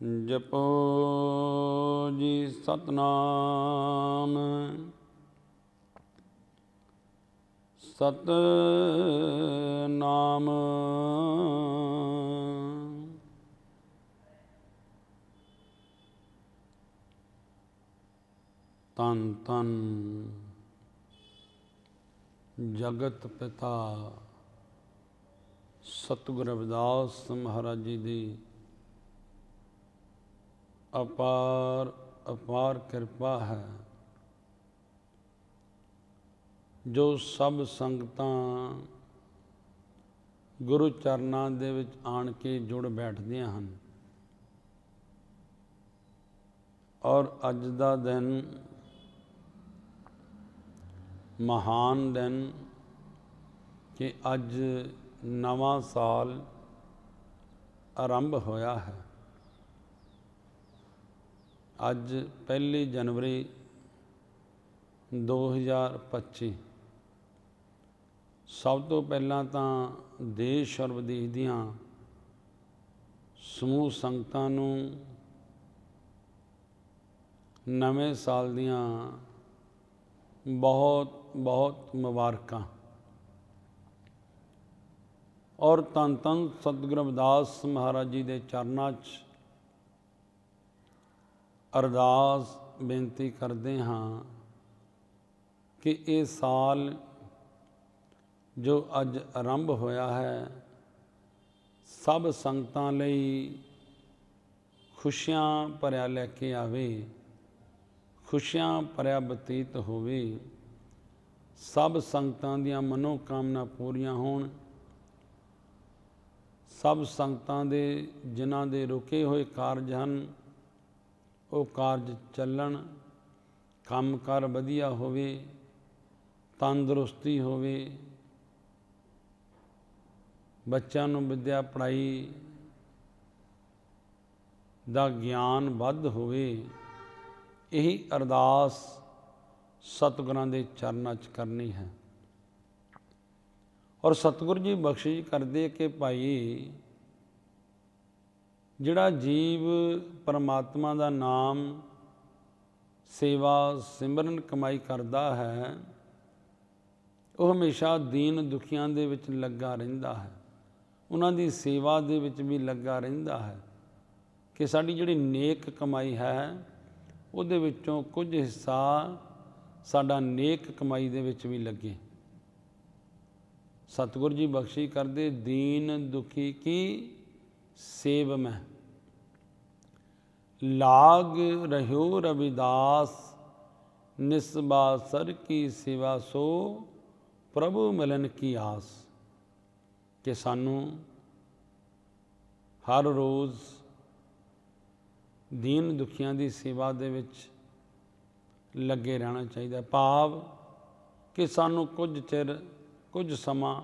ਜਪੋ ਜੀ ਸਤਨਾਮ। ਸਤ ਨਾਮ ਤਨ ਤਨ ਜਗਤ ਪਿਤਾ ਸਤਿਗੁਰ ਰਵਿਦਾਸ ਮਹਾਰਾਜ ਜੀ ਦੀ ਅਪਾਰ ਅਪਾਰ ਕਿਰਪਾ ਹੈ। ਜੋ ਸਭ ਸੰਗਤਾਂ ਗੁਰੂ ਚਰਨਾਂ ਦੇ ਵਿੱਚ ਆਣ ਕੇ ਜੁੜ ਬੈਠਦੀਆਂ ਹਨ ਔਰ ਅੱਜ ਦਾ ਦਿਨ ਮਹਾਨ ਦਿਨ ਕਿ ਅੱਜ ਨਵਾਂ ਸਾਲ ਆਰੰਭ ਹੋਇਆ ਹੈ। ਅੱਜ 1 ਜਨਵਰੀ 2025 ਸਭ ਤੋਂ ਪਹਿਲਾਂ ਤਾਂ ਦੇਸ਼ ਔਰ ਵਿਦੇਸ਼ ਦੀਆਂ ਸਮੂਹ ਸੰਗਤਾਂ ਨੂੰ ਨਵੇਂ ਸਾਲ ਦੀਆਂ ਬਹੁਤ ਬਹੁਤ ਮੁਬਾਰਕਾਂ। ਔਰ ਤਨ ਤਨ ਸਤਿਗੁਰੂ ਰਵਿਦਾਸ ਮਹਾਰਾਜ ਜੀ ਦੇ ਚਰਨਾਂ 'ਚ ਅਰਦਾਸ ਬੇਨਤੀ ਕਰਦੇ ਹਾਂ ਕਿ ਇਹ ਸਾਲ ਜੋ ਅੱਜ ਆਰੰਭ ਹੋਇਆ ਹੈ, ਸਭ ਸੰਗਤਾਂ ਲਈ ਖੁਸ਼ੀਆਂ ਭਰਿਆ ਲੈ ਕੇ ਆਵੇ, ਖੁਸ਼ੀਆਂ ਭਰਿਆ ਬਤੀਤ ਹੋਵੇ, ਸਭ ਸੰਗਤਾਂ ਦੀਆਂ ਮਨੋ ਕਾਮਨਾ ਪੂਰੀਆਂ ਹੋਣ, ਸਭ ਸੰਗਤਾਂ ਦੇ, ਜਿਨ੍ਹਾਂ ਦੇ ਰੁਕੇ ਹੋਏ ਕਾਰਜ ਹਨ ਉਹ ਕਾਰਜ ਚੱਲਣ, ਕੰਮ ਕੰਮਕਾਰ ਵਧੀਆ ਹੋਵੇ, ਤੰਦਰੁਸਤੀ ਹੋਵੇ, ਬੱਚਿਆਂ ਨੂੰ ਵਿਦਿਆ ਪੜ੍ਹਾਈ ਦਾ ਗਿਆਨ ਵੱਧ ਹੋਵੇ, ਇਹੀ ਅਰਦਾਸ ਸਤਿਗੁਰਾਂ ਦੇ ਚਰਨਾਂ 'ਚ ਕਰਨੀ ਹੈ। ਔਰ ਸਤਿਗੁਰ ਜੀ ਬਖਸ਼ਿਸ਼ ਕਰਦੇ ਕਿ ਭਾਈ ਜਿਹੜਾ ਜੀਵ ਪਰਮਾਤਮਾ ਦਾ ਨਾਮ, ਸੇਵਾ, ਸਿਮਰਨ, ਕਮਾਈ ਕਰਦਾ ਹੈ, ਉਹ ਹਮੇਸ਼ਾ ਦੀਨ ਦੁਖੀਆਂ ਦੇ ਵਿੱਚ ਲੱਗਾ ਰਹਿੰਦਾ ਹੈ। ਉਹਨਾਂ ਦੀ ਸੇਵਾ ਦੇ ਵਿੱਚ ਵੀ ਲੱਗਾ ਰਹਿੰਦਾ ਹੈ ਕਿ ਸਾਡੀ ਜਿਹੜੀ ਨੇਕ ਕਮਾਈ ਹੈ, ਉਹਦੇ ਵਿੱਚੋਂ ਕੁਝ ਹਿੱਸਾ ਸਾਡਾ ਨੇਕ ਕਮਾਈ ਦੇ ਵਿੱਚ ਵੀ ਲੱਗੇ। ਸਤਿਗੁਰ ਜੀ ਬਖਸ਼ੀ ਕਰਦੇ, ਦੀਨ ਦੁਖੀ ਕੀ ਸੇਵ ਮੈਂ। ਲਾਗ ਰਹਿਓ ਰਵਿਦਾਸ, ਨਿਸਬਾ ਸਰ ਕੀ ਸੇਵਾ ਸੋ, ਪ੍ਰਭੂ ਮਿਲਨ ਕੀ ਆਸ। ਕਿ ਸਾਨੂੰ ਹਰ ਰੋਜ਼ ਦੀਨ ਦੁਖੀਆਂ ਦੀ ਸੇਵਾ ਦੇ ਵਿੱਚ ਲੱਗੇ ਰਹਿਣਾ ਚਾਹੀਦਾ। ਭਾਵ ਕਿ ਸਾਨੂੰ ਕੁਝ ਚਿਰ, ਕੁਝ ਸਮਾਂ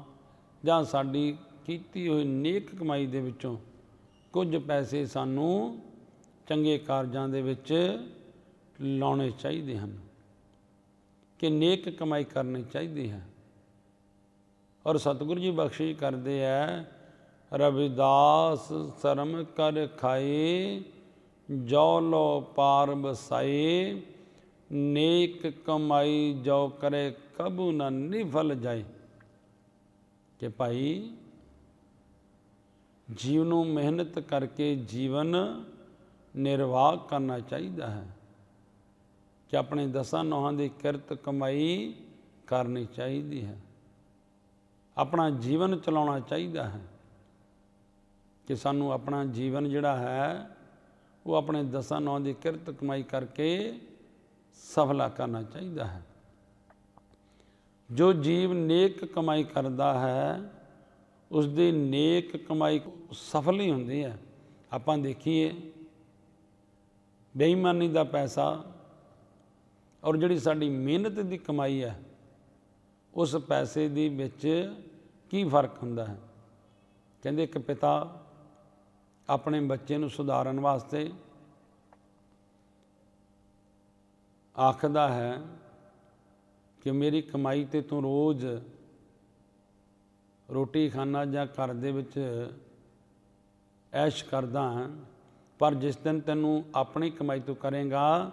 ਜਾਂ ਸਾਡੀ ਕੀਤੀ ਹੋਈ ਨੇਕ ਕਮਾਈ ਦੇ ਵਿੱਚੋਂ ਕੁਝ ਪੈਸੇ ਸਾਨੂੰ ਚੰਗੇ ਕਾਰਜਾਂ ਦੇ ਵਿੱਚ ਲਾਉਣੇ ਚਾਹੀਦੇ ਹਨ। ਕਿ ਨੇਕ ਕਮਾਈ ਕਰਨੀ ਚਾਹੀਦੀ ਹੈ। ਔਰ ਸਤਿਗੁਰੂ ਜੀ ਬਖਸ਼ਿਸ਼ ਕਰਦੇ ਆ, ਰਵਿਦਾਸ ਸ਼ਰਮ ਕਰ ਖਾਏ, ਜੋ ਲੋ ਪਾਰ ਬਸਾਏ ਨੇਕ ਕਮਾਈ ਜੋ ਕਰੇ ਕਬੂ ਨਾ ਨਿਫਲ ਜਾਏ। ਕਿ ਭਾਈ ਜੀਵ ਨੂੰ ਮਿਹਨਤ ਕਰਕੇ ਜੀਵਨ ਨਿਰਵਾਹ ਕਰਨਾ ਚਾਹੀਦਾ ਹੈ। ਕਿ ਆਪਣੇ ਦਸਾਂ ਨੋਹਾਂ ਦੀ ਕਿਰਤ ਕਮਾਈ ਕਰਨੀ ਚਾਹੀਦੀ ਹੈ। ਆਪਣਾ ਜੀਵਨ ਚਲਾਉਣਾ ਚਾਹੀਦਾ ਹੈ। ਕਿ ਸਾਨੂੰ ਆਪਣਾ ਜੀਵਨ ਜਿਹੜਾ ਹੈ, ਉਹ ਆਪਣੇ ਦਸਾਂ ਨੌਂ ਦੀ ਕਿਰਤ ਕਮਾਈ ਕਰਕੇ ਸਫਲਾ ਕਰਨਾ ਚਾਹੀਦਾ ਹੈ। ਜੋ ਜੀਵ ਨੇਕ ਕਮਾਈ ਕਰਦਾ ਹੈ ਉਸ ਦੀ ਨੇਕ ਕਮਾਈ ਸਫਲ ਹੀ ਹੁੰਦੀ ਹੈ। ਆਪਾਂ ਦੇਖੀਏ, ਬੇਈਮਾਨੀ ਦਾ ਪੈਸਾ ਔਰ ਜਿਹੜੀ ਸਾਡੀ ਮਿਹਨਤ ਦੀ ਕਮਾਈ ਹੈ, ਉਸ ਪੈਸੇ ਦੀ ਵਿੱਚ ਕੀ ਫ਼ਰਕ ਹੁੰਦਾ ਹੈ? ਕਹਿੰਦੇ ਇੱਕ ਪਿਤਾ ਆਪਣੇ ਬੱਚੇ ਨੂੰ ਸੁਧਾਰਨ ਵਾਸਤੇ ਆਖਦਾ ਹੈ ਕਿ ਮੇਰੀ ਕਮਾਈ ਤੇ ਤੂੰ ਰੋਜ਼ ਰੋਟੀ ਖਾਣਾ ਜਾਂ ਘਰ ਦੇ ਵਿੱਚ ਐਸ਼ ਕਰਦਾ ਪਰ ਜਿਸ ਦਿਨ ਤੈਨੂੰ ਆਪਣੀ ਕਮਾਈ ਤੋਂ ਕਰੇਗਾ,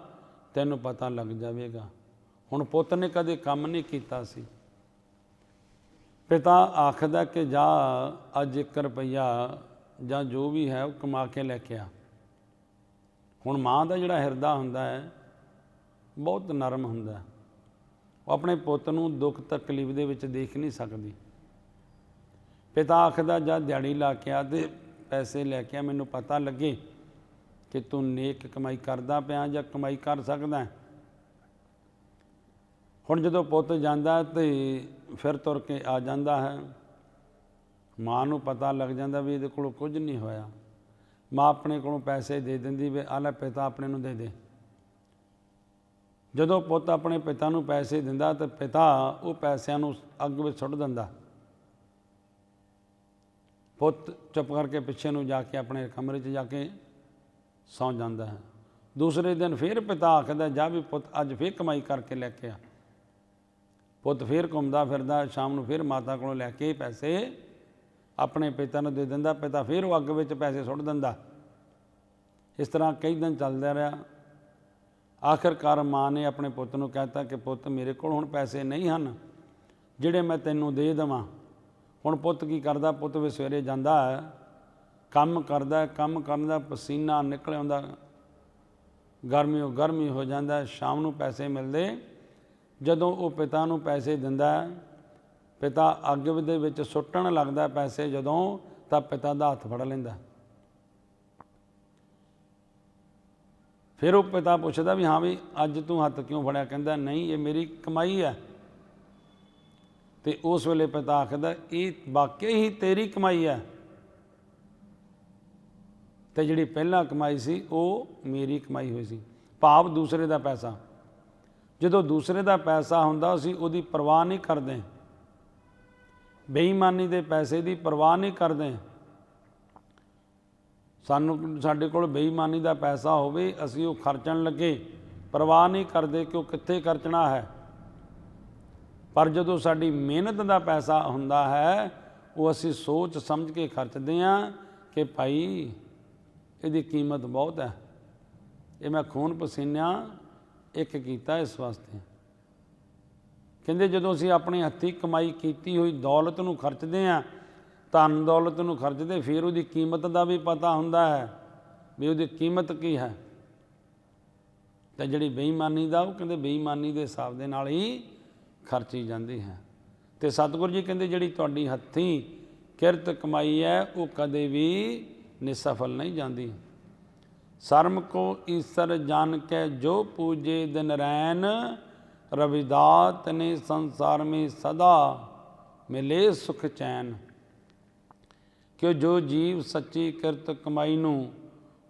ਤੈਨੂੰ ਪਤਾ ਲੱਗ ਜਾਵੇਗਾ। ਹੁਣ ਪੁੱਤ ਨੇ ਕਦੇ ਕੰਮ ਨਹੀਂ ਕੀਤਾ ਸੀ। ਪਿਤਾ ਆਖਦਾ ਕਿ ਜਾ, ਅੱਜ 1 ਰੁਪਈਆ ਜਾਂ ਜੋ ਵੀ ਹੈ ਉਹ ਕਮਾ ਕੇ ਲੈ ਕੇ ਆ। ਹੁਣ ਮਾਂ ਦਾ ਜਿਹੜਾ ਹਿਰਦਾ ਹੁੰਦਾ ਹੈ, ਬਹੁਤ ਨਰਮ ਹੁੰਦਾ ਹੈ। ਉਹ ਆਪਣੇ ਪੁੱਤ ਨੂੰ ਦੁੱਖ ਤਕਲੀਫ ਦੇ ਵਿੱਚ ਦੇਖ ਨਹੀਂ ਸਕਦੀ। ਪਿਤਾ ਆਖਦਾ, ਜਾ ਦਿਹਾੜੀ ਲਾ ਕੇ ਆ ਤੇ ਪੈਸੇ ਲੈ ਕੇ ਆ, ਮੈਨੂੰ ਪਤਾ ਲੱਗੇ ਕਿ ਤੂੰ ਨੇਕ ਕਮਾਈ ਕਰਦਾ ਪਿਆ ਜਾਂ ਕਮਾਈ ਕਰ ਸਕਦਾ ਹੁਣ ਜਦੋਂ ਪੁੱਤ ਜਾਂਦਾ ਹੈ ਤੇ ਫਿਰ ਤੁਰ ਕੇ ਆ ਜਾਂਦਾ ਹੈ। ਮਾਂ ਨੂੰ ਪਤਾ ਲੱਗ ਜਾਂਦਾ ਵੀ ਇਹਦੇ ਕੋਲ ਕੁਝ ਨਹੀਂ ਹੋਇਆ। ਮਾਂ ਆਪਣੇ ਕੋਲੋਂ ਪੈਸੇ ਦੇ ਦਿੰਦੀ ਵੀ ਆਹ ਪਿਤਾ ਆਪਣੇ ਨੂੰ ਦੇ ਦੇ। ਜਦੋਂ ਪੁੱਤ ਆਪਣੇ ਪਿਤਾ ਨੂੰ ਪੈਸੇ ਦਿੰਦਾ ਤਾਂ ਪਿਤਾ ਉਹ ਪੈਸਿਆਂ ਨੂੰ ਅੱਗ ਵਿੱਚ ਸੁੱਟ ਦਿੰਦਾ। ਪੁੱਤ ਚੁੱਪ ਕਰਕੇ ਪਿੱਛੇ ਨੂੰ ਜਾ ਕੇ ਆਪਣੇ ਕਮਰੇ 'ਚ ਜਾ ਕੇ ਸੌਂ ਜਾਂਦਾ ਹੈ। ਦੂਸਰੇ ਦਿਨ ਫਿਰ ਪਿਤਾ ਆਖਦਾ, ਜਾ ਵੀ ਪੁੱਤ, ਅੱਜ ਫਿਰ ਕਮਾਈ ਕਰਕੇ ਲੈ ਕੇ ਆ। ਪੁੱਤ ਫਿਰ ਘੁੰਮਦਾ ਫਿਰਦਾ, ਸ਼ਾਮ ਨੂੰ ਫਿਰ ਮਾਤਾ ਕੋਲੋਂ ਲੈ ਕੇ ਪੈਸੇ ਆਪਣੇ ਪਿਤਾ ਨੂੰ ਦੇ ਦਿੰਦਾ। ਪਿਤਾ ਫਿਰ ਉਹ ਅੱਗ ਵਿੱਚ ਪੈਸੇ ਸੁੱਟ ਦਿੰਦਾ। ਇਸ ਤਰ੍ਹਾਂ ਕਈ ਦਿਨ ਚੱਲਦਾ ਰਿਹਾ। ਆਖਰਕਾਰ ਮਾਂ ਨੇ ਆਪਣੇ ਪੁੱਤ ਨੂੰ ਕਹਿਤਾ ਕਿ, ਪੁੱਤ, ਮੇਰੇ ਕੋਲ ਹੁਣ ਪੈਸੇ ਨਹੀਂ ਹਨ, ਜਿਹੜੇ ਮੈਂ ਤੈਨੂੰ ਦੇ ਦੇਵਾਂ। ਹੁਣ ਪੁੱਤ ਕੀ ਕਰਦਾ? ਪੁੱਤ ਵੀ ਸਵੇਰੇ ਜਾਂਦਾ ਕੰਮ ਕਰਦਾ ਕੰਮ ਕਰਨ ਦਾ ਪਸੀਨਾ ਨਿਕਲ ਆਉਂਦਾ ਗਰਮੀ ਉਹ ਗਰਮੀ ਹੋ ਜਾਂਦਾ ਸ਼ਾਮ ਨੂੰ ਪੈਸੇ ਮਿਲਦੇ। ਜਦੋਂ ਉਹ ਪਿਤਾ ਨੂੰ ਪੈਸੇ ਦਿੰਦਾ ਪਿਤਾ ਅੱਗ ਦੇ ਵਿੱਚ ਸੁੱਟਣ ਲੱਗਦਾ ਪੈਸੇ ਜਦੋਂ, ਤਾਂ ਪਿਤਾ ਦਾ ਹੱਥ ਫੜ ਲੈਂਦਾ ਫਿਰ ਉਹ ਪਿਤਾ ਪੁੱਛਦਾ ਵੀ, ਹਾਂ ਵੀ ਅੱਜ ਤੂੰ ਹੱਥ ਕਿਉਂ ਫੜਿਆ? ਕਹਿੰਦਾ, ਨਹੀਂ, ਇਹ ਮੇਰੀ ਕਮਾਈ ਹੈ। ਤੇ ਉਸ ਵੇਲੇ ਪਿਤਾ ਆਖਦਾ, ਇਹ ਵਾਕਈ ਹੀ ਤੇਰੀ ਕਮਾਈ ਹੈ। ਤੇ ਜਿਹੜੀ ਪਹਿਲਾਂ ਕਮਾਈ ਸੀ, ਉਹ ਮੇਰੀ ਕਮਾਈ ਹੋਈ ਸੀ। ਭਾਵ ਦੂਸਰੇ ਦਾ ਪੈਸਾ। ਜਦੋਂ ਦੂਸਰੇ ਦਾ ਪੈਸਾ ਹੁੰਦਾ, ਅਸੀਂ ਉਹਦੀ ਪਰਵਾਹ ਨਹੀਂ ਕਰਦੇ। ਬੇਈਮਾਨੀ ਦੇ ਪੈਸੇ ਦੀ ਪਰਵਾਹ ਨਹੀਂ ਕਰਦੇ। ਸਾਨੂੰ, ਸਾਡੇ ਕੋਲ ਬੇਈਮਾਨੀ ਦਾ ਪੈਸਾ ਹੋਵੇ, ਅਸੀਂ ਉਹ ਖਰਚਣ ਲੱਗੇ। ਪਰਵਾਹ ਨਹੀਂ ਕਰਦੇ ਕਿ ਉਹ ਕਿੱਥੇ ਖਰਚਣਾ ਹੈ। ਪਰ ਜਦੋਂ ਸਾਡੀ ਮਿਹਨਤ ਦਾ ਪੈਸਾ ਹੁੰਦਾ ਹੈ, ਉਹ ਅਸੀਂ ਸੋਚ ਸਮਝ ਕੇ ਖਰਚਦੇ ਹਾਂ ਕਿ ਭਾਈ ਇਹਦੀ ਕੀਮਤ ਬਹੁਤ ਹੈ। ਇਹ ਮੈਂ ਖੂਨ ਪਸੀਨਾ ਇੱਕ ਕੀਤਾ ਇਸ ਵਾਸਤੇ। ਕਹਿੰਦੇ ਜਦੋਂ ਅਸੀਂ ਆਪਣੇ ਹੱਥੀਂ ਕਮਾਈ ਕੀਤੀ ਹੋਈ ਦੌਲਤ ਨੂੰ ਖਰਚਦੇ ਹਾਂ, ਧਨ ਦੌਲਤ ਨੂੰ ਖਰਚਦੇ, ਫਿਰ ਉਹਦੀ ਕੀਮਤ ਦਾ ਵੀ ਪਤਾ ਹੁੰਦਾ ਹੈ ਵੀ ਉਹਦੀ ਕੀਮਤ ਕੀ ਹੈ। ਤਾਂ ਜਿਹੜੀ ਬੇਈਮਾਨੀ ਦਾ, ਉਹ ਕਹਿੰਦੇ ਬੇਈਮਾਨੀ ਦੇ ਹਿਸਾਬ ਦੇ ਨਾਲ ਹੀ ਖਰਚੀ ਜਾਂਦੀ ਹੈ। ਤੇ ਸਤਿਗੁਰੂ ਜੀ ਕਹਿੰਦੇ ਜਿਹੜੀ ਤੁਹਾਡੀ ਹੱਥੀਂ ਕਿਰਤ ਕਮਾਈ ਹੈ, ਉਹ ਕਦੇ ਵੀ ਨਿਸਫਲ ਨਹੀਂ ਜਾਂਦੀ। ਸ਼ਰਮ ਕੋ ਈਸ਼ਰ ਜਾਣ ਕੇ ਜੋ ਪੂਜੇ ਦਿਨ ਰੈਨ, ਰਵਿਦਾਤ ਨੇ ਸੰਸਾਰ ਮੇ ਸਦਾ ਮਿਲੇ ਸੁਖ ਚੈਨ। ਕਿ ਜੋ ਜੀਵ ਸੱਚੀ ਕਿਰਤ ਕਮਾਈ ਨੂੰ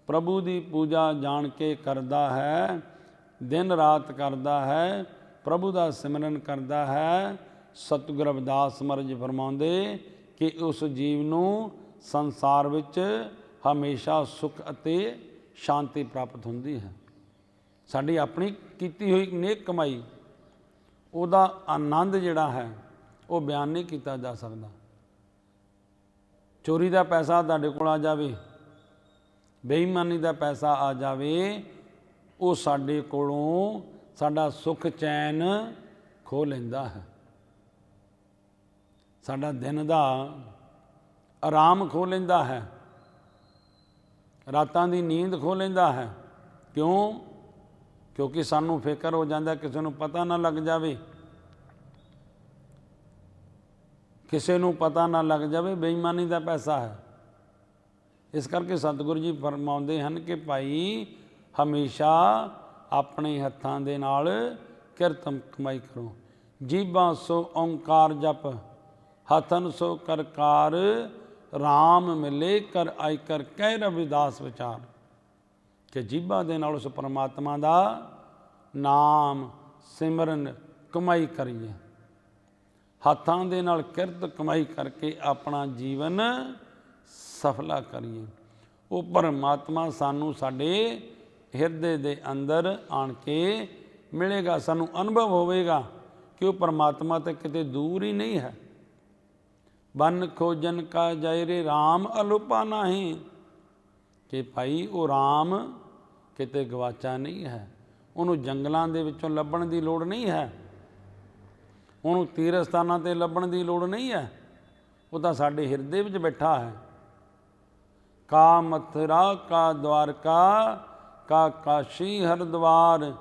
ਪ੍ਰਭੂ ਦੀ ਪੂਜਾ ਜਾਣ ਕੇ ਕਰਦਾ ਹੈ, ਦਿਨ ਰਾਤ ਕਰਦਾ ਹੈ ਪ੍ਰਭੂ ਦਾ ਸਿਮਰਨ ਕਰਦਾ ਹੈ। ਸਤਿਗੁਰ ਰਵਿਦਾਸ ਮਹਾਰਾਜ ਫਰਮਾਉਂਦੇ ਕਿ ਉਸ ਜੀਵ ਨੂੰ ਸੰਸਾਰ ਵਿੱਚ ਹਮੇਸ਼ਾ ਸੁਖ ਅਤੇ ਸ਼ਾਂਤੀ ਪ੍ਰਾਪਤ ਹੁੰਦੀ ਹੈ। ਸਾਡੀ ਆਪਣੀ ਕੀਤੀ ਹੋਈ ਨੇਕ ਕਮਾਈ, ਉਹਦਾ ਆਨੰਦ ਜਿਹੜਾ ਹੈ, ਉਹ ਬਿਆਨ ਨਹੀਂ ਕੀਤਾ ਜਾ ਸਕਦਾ। ਚੋਰੀ ਦਾ ਪੈਸਾ ਤੁਹਾਡੇ ਕੋਲ ਆ ਜਾਵੇ, ਬੇਈਮਾਨੀ ਦਾ ਪੈਸਾ ਆ ਜਾਵੇ, ਉਹ ਸਾਡੇ ਕੋਲੋਂ ਸਾਡਾ ਸੁਖ ਚੈਨ ਖੋ ਲੈਂਦਾ ਹੈ। ਸਾਡਾ ਦਿਨ ਦਾ ਆਰਾਮ ਖੋ ਲੈਂਦਾ ਹੈ। ਰਾਤਾਂ ਦੀ ਨੀਂਦ ਖੋ ਲੈਂਦਾ ਹੈ। ਕਿਉਂ? ਕਿਉਂਕਿ ਸਾਨੂੰ ਫਿਕਰ ਹੋ ਜਾਂਦਾ ਕਿਸੇ ਨੂੰ ਪਤਾ ਨਾ ਲੱਗ ਜਾਵੇ। ਕਿਸੇ ਨੂੰ ਪਤਾ ਨਾ ਲੱਗ ਜਾਵੇ ਬੇਈਮਾਨੀ ਦਾ ਪੈਸਾ ਹੈ। ਇਸ ਕਰਕੇ ਸਤਿਗੁਰੂ ਜੀ ਫਰਮਾਉਂਦੇ ਹਨ ਕਿ ਭਾਈ ਹਮੇਸ਼ਾ ਆਪਣੇ ਹੱਥਾਂ ਦੇ ਨਾਲ ਕਿਰਤਮ ਕਮਾਈ ਕਰੋ। ਜੀਬਾਂ ਸੋ ਓੰਕਾਰ ਜਪ, ਹਥਨ ਸੋ ਕਰਕਾਰ RAM ਮਿਲੇ ਕਰ ਆਈ ਕਰ ਕਹਿ ਰਵਿਦਾਸ ਵਿਚਾਰ। ਕਿ ਜੀਬਾਂ ਦੇ ਨਾਲ ਉਸ ਪਰਮਾਤਮਾ ਦਾ ਨਾਮ ਸਿਮਰਨ ਕਮਾਈ ਕਰੀਏ। ਹੱਥਾਂ ਦੇ ਨਾਲ ਕਿਰਤ ਕਮਾਈ ਕਰਕੇ ਆਪਣਾ ਜੀਵਨ ਸਫਲਾ ਕਰੀਏ। ਉਹ ਪਰਮਾਤਮਾ ਸਾਨੂੰ ਸਾਡੇ ਹਿਰਦੇ ਦੇ ਅੰਦਰ ਆਣ ਕੇ ਮਿਲੇਗਾ, ਸਾਨੂੰ ਅਨੁਭਵ ਹੋਵੇਗਾ ਕਿ ਉਹ ਪਰਮਾਤਮਾ ਤਾਂ ਕਿਤੇ ਦੂਰ ਹੀ ਨਹੀਂ ਹੈ। ਬਨ ਖੋਜਨ ਕਾ ਜੈ ਰੇ RAM ਅਲੁਪਾ ਨਹੀਂ। ਕਿ ਭਾਈ, ਉਹ RAM ਕਿਤੇ ਗਵਾਚਾ ਨਹੀਂ ਹੈ। ਉਹਨੂੰ ਜੰਗਲਾਂ ਦੇ ਵਿੱਚੋਂ ਲੱਭਣ ਦੀ ਲੋੜ ਨਹੀਂ ਹੈ। ਉਹਨੂੰ ਤੀਰਥ ਸਥਾਨਾਂ ਤੇ ਲੱਭਣ ਦੀ ਲੋੜ ਨਹੀਂ ਹੈ। ਉਹ ਤਾਂ ਸਾਡੇ ਹਿਰਦੇ ਵਿੱਚ ਬੈਠਾ ਹੈ। ਕਾ ਮਥੁਰਾ ਕਾ ਦਵਾਰਕਾ ਕਾ ਕਾਸ਼ੀ ਹਰਦੁਆਰ,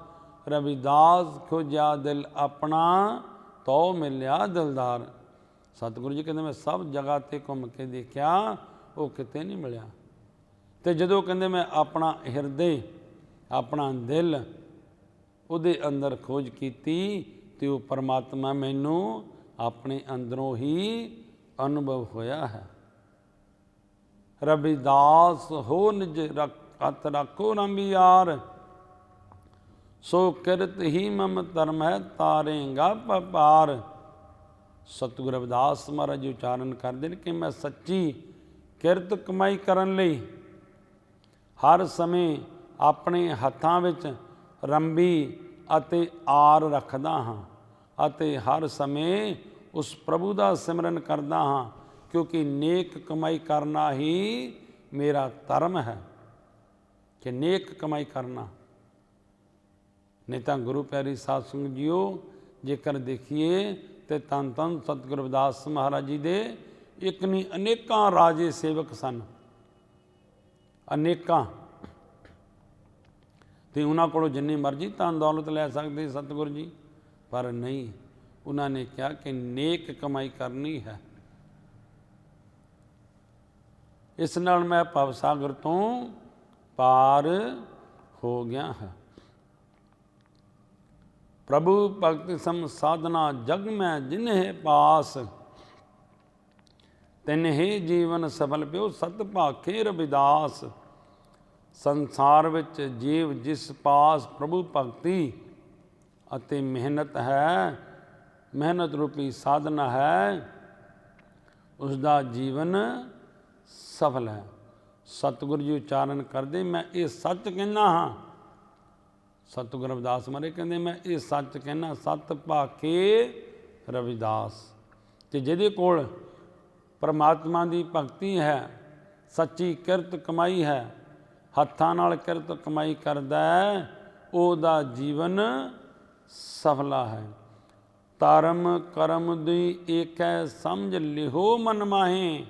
ਰਵਿਦਾਸ ਖੋਜਿਆ ਦਿਲ ਆਪਣਾ ਤੋ ਮਿਲਿਆ ਦਿਲਦਾਰ। ਸਤਿਗੁਰੂ ਜੀ ਕਹਿੰਦੇ, ਮੈਂ ਸਭ ਜਗ੍ਹਾ ਤੇ ਘੁੰਮ ਕੇ ਦੇਖਿਆ, ਉਹ ਕਿਤੇ ਨਹੀਂ ਮਿਲਿਆ। ਤੇ ਜਦੋਂ ਕਹਿੰਦੇ, ਮੈਂ ਆਪਣਾ ਹਿਰਦੇ, ਆਪਣਾ ਦਿਲ ਉਹਦੇ ਅੰਦਰ ਖੋਜ ਕੀਤੀ, ਤੇ ਉਹ ਪਰਮਾਤਮਾ ਮੈਨੂੰ ਆਪਣੇ ਅੰਦਰੋਂ ਹੀ ਅਨੁਭਵ ਹੋਇਆ ਹੈ। ਰਵਿਦਾਸ ਹੋ ਨਿਜ ਰਖ ਹੱਥ ਰੱਖੋ ਰੰਬੀ ਯਾਰ। ਸੋ ਕਿਰਤ ਹੀ ਮਮ ਧਰਮ ਹੈ, ਤਾਰੇਗਾ ਪਪਾਰ ਸਤਿਗੁਰ ਰਵਿਦਾਸ ਮਹਾਰਾਜ ਜੀ ਉਚਾਰਨ ਕਰਦੇ ਨੇ ਕਿ ਮੈਂ ਸੱਚੀ ਕਿਰਤ ਕਮਾਈ ਕਰਨ ਲਈ ਹਰ ਸਮੇਂ ਆਪਣੇ ਹੱਥਾਂ ਵਿੱਚ ਰੰਬੀ ਅਤੇ ਆਰ ਰੱਖਦਾ ਹਾਂ ਅਤੇ ਹਰ ਸਮੇਂ ਉਸ ਪ੍ਰਭੂ ਦਾ ਸਿਮਰਨ ਕਰਦਾ ਹਾਂ ਕਿਉਂਕਿ ਨੇਕ ਕਮਾਈ ਕਰਨਾ ਹੀ ਮੇਰਾ ਧਰਮ ਹੈ। ਕਿ ਨੇਕ ਕਮਾਈ ਕਰਨਾ। ਨਹੀਂ ਤਾਂ ਗੁਰੂ ਪਿਆਰੀ ਸਾਧ ਸੰਗਤ ਜੀਓ, ਜੇਕਰ ਦੇਖੀਏ ਤੇ ਤਨ ਤਨ ਸਤਿਗੁਰੂ ਰਵਿਦਾਸ ਮਹਾਰਾਜ ਜੀ ਦੇ ਇੱਕ ਨਹੀਂ, ਅਨੇਕਾਂ ਰਾਜੇ ਸੇਵਕ ਸਨ। ਅਨੇਕਾਂ। ਤੇ ਉਹਨਾਂ ਕੋਲੋਂ ਜਿੰਨੀ ਮਰਜ਼ੀ ਤਾਂ ਦੌਲਤ ਲੈ ਸਕਦੇ ਸਤਿਗੁਰੂ ਜੀ, ਪਰ ਨਹੀਂ, ਉਹਨਾਂ ਨੇ ਕਿਹਾ ਕਿ ਨੇਕ ਕਮਾਈ ਕਰਨੀ ਹੈ। ਇਸ ਨਾਲ ਮੈਂ ਭਵ ਸਾਗਰ ਤੋਂ ਪਾਰ ਹੋ ਗਿਆ ਹੈ। ਪ੍ਰਭੂ ਭਗਤ ਸਮ ਸਾਧਨਾ ਜਗ ਮੈਂ ਜਿਨਹਿ ਪਾਸ, ਤਿਨਹਿ ਜੀਵਨ ਸਫਲ ਪਿਓ ਸਤ ਭਾਖੇ ਰਵਿਦਾਸ ਸੰਸਾਰ ਵਿੱਚ ਜੀਵ ਜਿਸ ਪਾਸ ਪ੍ਰਭੂ ਭਗਤੀ ਅਤੇ ਮਿਹਨਤ ਹੈ, ਮਿਹਨਤ ਰੂਪੀ ਸਾਧਨਾ ਹੈ ਉਸ ਦਾ ਜੀਵਨ ਸਫਲ ਹੈ। ਸਤਿਗੁਰ ਜੀ ਉਚਾਰਨ ਕਰਦੇ, ਮੈਂ ਇਹ ਸੱਚ ਕਹਿੰਦਾ ਹਾਂ। ਸਤਿਗੁਰ ਰਵਿਦਾਸ ਮਾਰੇ ਕਹਿੰਦੇ, ਮੈਂ ਇਹ ਸੱਚ ਕਹਿਣਾ ਸਤ ਭਾਕੇ ਰਵਿਦਾਸ। ਕਿ ਜਿਹਦੇ ਕੋਲ ਪਰਮਾਤਮਾ ਦੀ ਭਗਤੀ ਹੈ, ਸੱਚੀ ਕਿਰਤ ਕਮਾਈ ਹੈ, ਹੱਥਾਂ ਨਾਲ ਕਿਰਤ ਕਮਾਈ ਕਰਦਾ ਹੈ, ਉਹਦਾ ਜੀਵਨ ਸਫਲਾ ਹੈ। ਧਰਮ ਕਰਮ ਦੀ ਏਕੈ ਸਮਝ ਲਿਹੋ ਮਨ ਮਾਹੇ।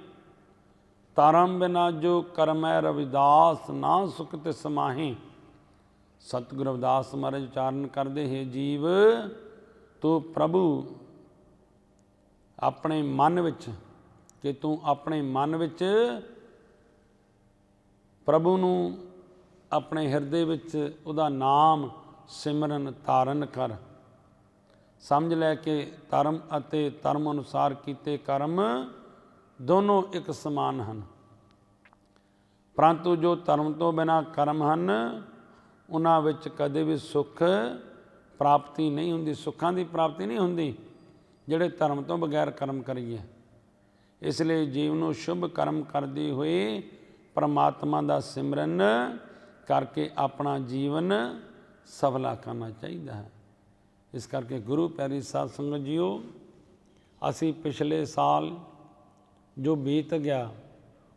ਧਰਮ ਬਿਨਾ ਜੋ ਕਰਮੈ ਰਵਿਦਾਸ ਨਾ ਸੁਖ ਤੇ ਸਮਾਹੀ। ਸਤਿਗੁਰੂ ਰਵਿਦਾਸ ਮਹਾਰਾਜ ਉਚਾਰਨ ਕਰਦੇ ਹੈ ਜੀਵ, ਤੂੰ ਪ੍ਰਭੂ ਆਪਣੇ ਮਨ ਵਿੱਚ ਕਿ ਤੂੰ ਆਪਣੇ ਮਨ ਵਿੱਚ ਪ੍ਰਭੂ ਨੂੰ ਆਪਣੇ ਹਿਰਦੇ ਵਿੱਚ ਉਹਦਾ ਨਾਮ ਸਿਮਰਨ, ਧਾਰਨ ਕਰ। ਸਮਝ ਲੈ ਕੇ ਧਰਮ ਅਤੇ ਧਰਮ ਅਨੁਸਾਰ ਕੀਤੇ ਕਰਮ ਦੋਨੋਂ ਇੱਕ ਸਮਾਨ ਹਨ। ਪਰੰਤੂ ਜੋ ਧਰਮ ਤੋਂ ਬਿਨਾ ਕਰਮ ਹਨ, ਉਹਨਾਂ ਵਿੱਚ ਕਦੇ ਵੀ ਸੁੱਖ ਪ੍ਰਾਪਤੀ ਨਹੀਂ ਹੁੰਦੀ, ਸੁੱਖਾਂ ਦੀ ਪ੍ਰਾਪਤੀ ਨਹੀਂ ਹੁੰਦੀ, ਜਿਹੜੇ ਧਰਮ ਤੋਂ ਬਗੈਰ ਕਰਮ ਕਰੀਏ। ਇਸ ਲਈ ਜੀਵ ਨੂੰ ਸ਼ੁਭ ਕਰਮ ਕਰਦੇ ਹੋਏ ਪਰਮਾਤਮਾ ਦਾ ਸਿਮਰਨ ਕਰਕੇ ਆਪਣਾ ਜੀਵਨ ਸਫਲਾ ਕਰਨਾ ਚਾਹੀਦਾ ਹੈ। ਇਸ ਕਰਕੇ ਗੁਰੂ ਪਿਆਰੀ ਸਾਧ ਸੰਗਤ ਜੀਓ, ਅਸੀਂ ਪਿਛਲੇ ਸਾਲ ਜੋ ਬੀਤ ਗਿਆ,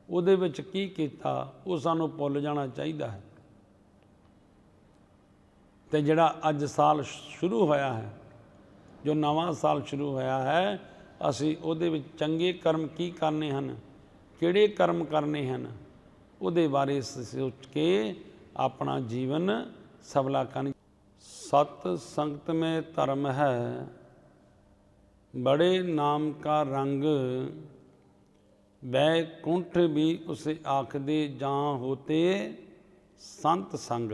ਉਹਦੇ ਵਿੱਚ ਕੀ ਕੀਤਾ, ਉਹ ਸਾਨੂੰ ਭੁੱਲ ਜਾਣਾ ਚਾਹੀਦਾ ਹੈ। ਤੇ ਜਿਹੜਾ ਅੱਜ ਸਾਲ ਸ਼ੁਰੂ ਹੋਇਆ ਹੈ, ਜੋ ਨਵਾਂ ਸਾਲ ਸ਼ੁਰੂ ਹੋਇਆ ਹੈ, ਅਸੀਂ ਉਹਦੇ ਵਿੱਚ ਚੰਗੇ ਕਰਮ ਕੀ ਕਰਨੇ ਹਨ, ਕਿਹੜੇ ਕਰਮ ਕਰਨੇ ਹਨ, ਉਹਦੇ ਬਾਰੇ ਸੋਚ ਕੇ ਆਪਣਾ ਜੀਵਨ ਸਬਲਾ ਕਰਨ। ਸਤ ਸੰਗਤ ਮੇ ਧਰਮ ਹੈ, ਬੜੇ ਨਾਮ ਕਾ ਰੰਗ ਵੈਕੁੰਠ ਵੀ ਉਸੇ ਆਖਦੇ ਜਾਂ ਹੋਤੇ ਸੰਤ ਸੰਗ।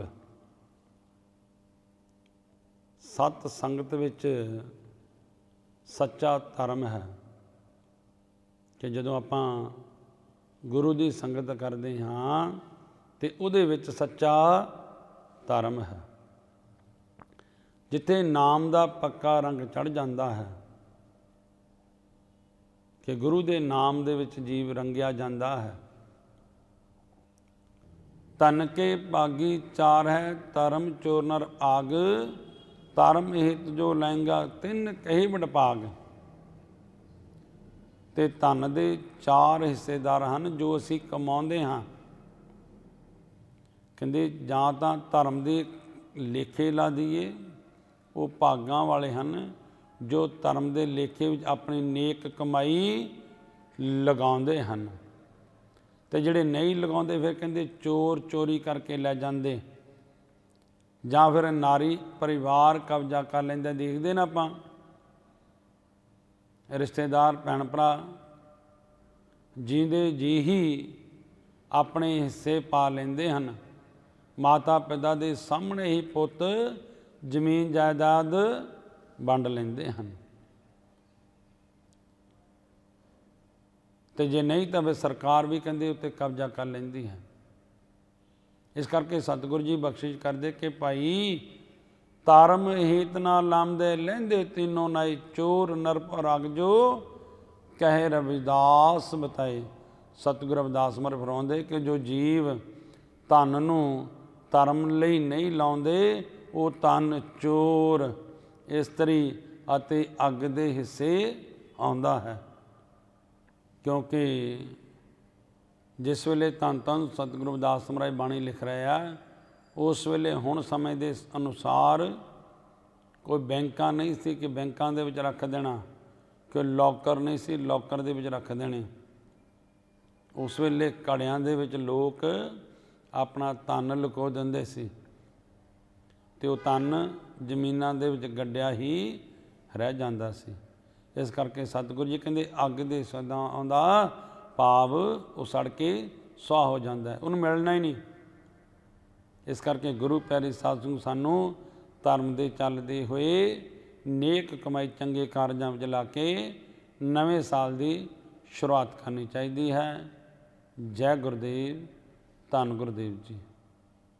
ਸਤ ਸੰਗਤ ਵਿੱਚ ਸੱਚਾ ਧਰਮ ਹੈ ਕਿ ਜਦੋਂ ਆਪਾਂ ਗੁਰੂ ਦੀ ਸੰਗਤ ਕਰਦੇ ਹਾਂ ਤੇ ਉਹਦੇ ਵਿੱਚ ਸੱਚਾ ਧਰਮ ਹੈ। ਜਿੱਥੇ ਨਾਮ ਦਾ ਪੱਕਾ ਰੰਗ ਚੜ ਜਾਂਦਾ ਹੈ ਕਿ ਗੁਰੂ ਦੇ ਨਾਮ ਦੇ ਵਿੱਚ ਜੀਵ ਰੰਗਿਆ ਜਾਂਦਾ ਹੈ। ਤਨ ਕੇ ਭਾਗੀ ਚਾਰ ਹੈ, ਧਰਮ ਚੋਰ ਆਗ, ਧਰਮ ਹਿਤ ਜੋ ਲਹਿੰਗਾ, ਤਿੰਨ ਕਹੀ ਵਡਭਾਗ ਤੇ ਧਨ ਦੇ ਚਾਰ ਹਿੱਸੇਦਾਰ ਹਨ ਜੋ ਅਸੀਂ ਕਮਾਉਂਦੇ ਹਾਂ। ਕਹਿੰਦੇ ਜਾਂ ਤਾਂ ਧਰਮ ਦੇ ਲੇਖੇ ਲਾ ਦਈਏ, ਉਹ ਭਾਗਾਂ ਵਾਲੇ ਹਨ ਜੋ ਧਰਮ ਦੇ ਲੇਖੇ ਵਿੱਚ ਆਪਣੀ ਨੇਕ ਕਮਾਈ ਲਗਾਉਂਦੇ ਹਨ। ਤੇ ਜਿਹੜੇ ਨਹੀਂ ਲਗਾਉਂਦੇ ਫਿਰ ਕਹਿੰਦੇ ਚੋਰ ਚੋਰੀ ਕਰਕੇ ਲੈ ਜਾਂਦੇ। ਜਾਂ ਫਿਰ ਨਾਰੀ ਪਰਿਵਾਰ ਕਬਜ਼ਾ ਕਰ ਲੈਂਦੇ, ਦੇਖਦੇ ਨਾ ਆਪਾਂ। ਰਿਸ਼ਤੇਦਾਰ ਭੈਣ ਭਰਾ ਜਿੰਦੇ ਜੀ ਹੀ ਆਪਣੇ ਹਿੱਸੇ ਪਾ ਲੈਂਦੇ ਹਨ। ਮਾਤਾ ਪਿਤਾ ਦੇ ਸਾਹਮਣੇ ਹੀ ਪੁੱਤ ਜ਼ਮੀਨ ਜਾਇਦਾਦ ਵੰਡ ਲੈਂਦੇ ਹਨ। ਤੇ ਜੇ ਨਹੀਂ ਤਾਂ ਫਿਰ ਸਰਕਾਰ ਵੀ ਕਹਿੰਦੇ ਉੱਤੇ ਕਬਜ਼ਾ ਕਰ ਲੈਂਦੀ ਹੈ। ਇਸ ਕਰਕੇ ਸਤਿਗੁਰੂ ਜੀ ਬਖਸ਼ਿਸ਼ ਕਰਦੇ ਕਿ ਭਾਈ ਧਰਮ ਹਿਤ ਨਾ ਲਾਂਦੇ ਲੈਂਦੇ, ਤਿੰਨੋ ਨਾਈ ਚੋਰ ਨਰਪ ਰਗ ਜੋ ਕਹੇ ਰਵਿਦਾਸ ਬਤਾਏ। ਸਤਿਗੁਰੂ ਰਵਿਦਾਸ ਮਰ ਫਰਾਉਂਦੇ ਕਿ ਜੋ ਜੀਵ ਧਨ ਨੂੰ ਧਰਮ ਲਈ ਨਹੀਂ ਲਾਉਂਦੇ, ਉਹ ਧਨ ਚੋਰ ਇਸਤਰੀ ਅਤੇ ਅੱਗ ਦੇ ਹਿੱਸੇ ਆਉਂਦਾ ਹੈ। ਕਿਉਂਕਿ ਜਿਸ ਵੇਲੇ ਧੰਨ ਧੰਨ ਸਤਿਗੁਰੂ ਰਵਿਦਾਸ ਮਹਾਰਾਜ ਬਾਣੀ ਲਿਖ ਰਹੇ ਆ, ਉਸ ਵੇਲੇ ਹੁਣ ਸਮੇਂ ਦੇ ਅਨੁਸਾਰ ਕੋਈ ਬੈਂਕਾਂ ਨਹੀਂ ਸੀ ਕਿ ਬੈਂਕਾਂ ਦੇ ਵਿੱਚ ਰੱਖ ਦੇਣਾ, ਕਿ ਲੋਕਰ ਨਹੀਂ ਸੀ, ਲੋਕਰ ਦੇ ਵਿੱਚ ਰੱਖ ਦੇਣੇ। ਉਸ ਵੇਲੇ ਕੜਿਆਂ ਦੇ ਵਿੱਚ ਲੋਕ ਆਪਣਾ ਧਨ ਲੁਕੋ ਦਿੰਦੇ ਸੀ। ਤੇ ਉਹ ਧਨ ਜ਼ਮੀਨਾਂ ਦੇ ਵਿੱਚ ਗੱਡਿਆ ਹੀ ਰਹਿ ਜਾਂਦਾ ਸੀ। ਇਸ ਕਰਕੇ ਸਤਿਗੁਰੂ ਜੀ ਕਹਿੰਦੇ, ਅੱਗ ਦੇ ਸਦਾ ਆਉਂਦਾ ਭਾਵ ਉਹ ਸੜ ਕੇ ਸੁਆਹ ਹੋ ਜਾਂਦਾ ਹੈ, ਉਹਨੂੰ ਮਿਲਣਾ ਹੀ ਨਹੀਂ। ਇਸ ਕਰਕੇ ਗੁਰੂ ਪਿਆਰੇ ਸਾਧ ਸਾਨੂੰ ਧਰਮ ਦੇ ਚੱਲਦੇ ਹੋਏ ਨੇਕ ਕਮਾਈ ਚੰਗੇ ਕਾਰਜਾਂ ਵਿੱਚ ਲਾ ਕੇ ਨਵੇਂ ਸਾਲ ਦੀ ਸ਼ੁਰੂਆਤ ਕਰਨੀ ਚਾਹੀਦੀ ਹੈ। ਜੈ ਗੁਰਦੇਵ, ਧੰਨ ਗੁਰਦੇਵ ਜੀ।